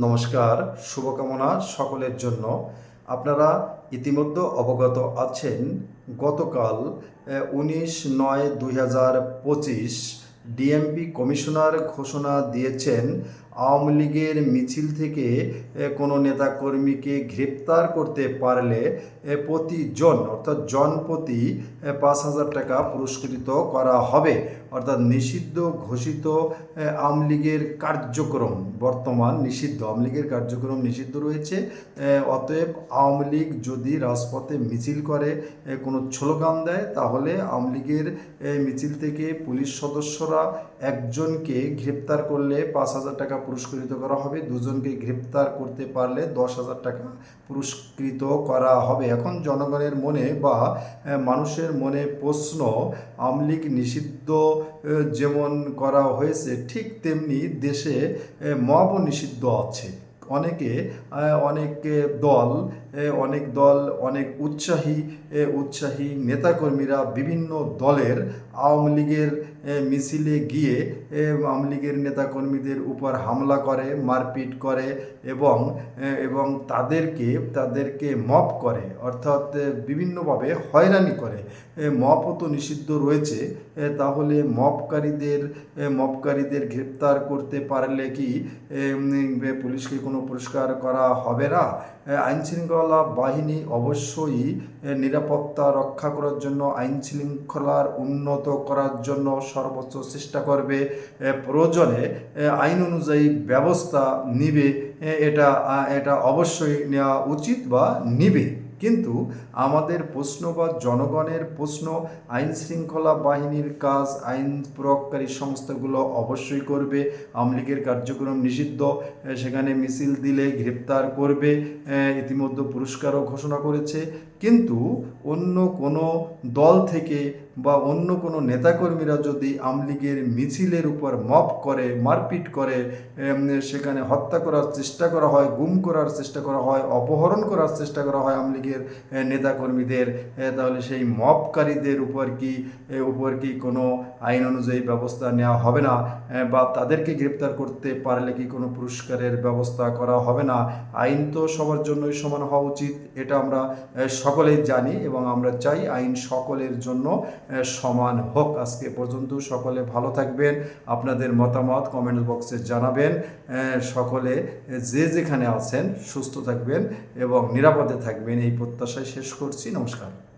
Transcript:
নমস্কার শুভকামনা সকলের জন্য। আপনারা ইতিমধ্যে অবগত আছেন গতকাল উনিশ নয় দুই হাজার পঁচিশ ডিএমপি কমিশনার ঘোষণা দিয়েছেন আওয়ামী লীগের মিছিল থেকে কোনো নেতাকর্মীকে গ্রেপ্তার করতে পারলে প্রতিজন অর্থাৎ জনপ্রতি এ, পাঁচ হাজার টাকা পুরস্কৃত করা হবে। অর্থাৎ নিষিদ্ধ ঘোষিত আওয়ামী লীগের কার্যক্রম বর্তমান নিষিদ্ধ। আওয়ামী লীগের কার্যক্রম নিষিদ্ধ রয়েছে অতএব আওয়ামী লীগ যদি রাজপথে মিছিল করে কোনো স্লোগান দেয় তাহলে আওয়ামী লীগের মিছিল থেকে পুলিশ সদস্যরা একজনকে গ্রেপ্তার করলে পাঁচ হাজার টাকা পুরস্কৃত করা হবে, দুজনকে গ্রেপ্তার করতে পারলে দশ হাজার টাকা পুরস্কৃত করা হবে। এখন জনগণের মনে বা মানুষের মনে প্রশ্ন আওয়ামী লীগ নিষিদ্ধ যেমন করা হয়েছে, ঠিক তেমনি দেশে মব নিষিদ্ধ আছে। অনেকে অনেক দল অনেক দল, অনেক উৎসাহী উৎসাহী নেতাকর্মীরা বিভিন্ন দলের আওয়ামী লীগের মিছিলে গিয়ে আওয়ামী লীগের নেতাকর্মীদের উপর হামলা করে, মারপিট করে এবং এবং তাদেরকে তাদেরকে মপ করে, অর্থাৎ বিভিন্নভাবে হয়রানি করে। মপও তো নিষিদ্ধ রয়েছে তাহলে মপকারীদের মপকারীদের গ্রেপ্তার করতে পারলে কি পুলিশকে কোনো পুরস্কার করা হবে না। আইন শৃঙ্খলা বাহিনী অবশ্যই নিরাপত্তা রক্ষা করার জন্য আইন শৃঙ্খলার উন্নত করার জন্য সর্বোচ্চ চেষ্টা করবে। প্রয়োজনে আইন অনুযায়ী ব্যবস্থা নিবে এটা এটা অবশ্যই নেওয়া উচিত বা নিবে। কিন্তু আমাদের প্রশ্ন বা জনগণের প্রশ্ন, আইন শৃঙ্খলা বাহিনীর কাজ, আইন প্রয়োগকারী সংস্থাগুলো অবশ্যই করবে। আওয়ামী লীগের কার্যক্রম নিষিদ্ধ, সেখানে মিছিল দিলে গ্রেপ্তার করবে, ইতিমধ্যে পুরস্কারও ঘোষণা করেছে। কিন্তু অন্য কোনো দল থেকে বা অন্য কোনো নেতাকর্মীরা যদি আমলিগের মিছিলের উপর মপ করে, মারপিট করে সেখানে হত্যা করার চেষ্টা করা হয়, গুম করার চেষ্টা করা হয়, অপহরণ করার চেষ্টা করা হয় আমলিগের নেতাকর্মীদের তাহলে সেই মপকারীদের উপর কি উপর কি কোনো আইন অনুযায়ী ব্যবস্থা নেওয়া হবে না? বা তাদেরকে গ্রেপ্তার করতে পারলে কি কোনো পুরস্কারের ব্যবস্থা করা হবে না? আইন তো সবার জন্যই সমান হওয়া উচিত, এটা আমরা সকলেই জানি এবং আমরা চাই আইন সকলের জন্য সমান হোক। আজকে পর্যন্ত সকলে ভালো থাকবেন। আপনাদের মতামত কমেন্ট বক্সে জানাবেন। সকলে যে যেখানে আছেন সুস্থ থাকবেন এবং নিরাপদে থাকবেন। এই প্রত্যাশায় শেষ করছি। নমস্কার।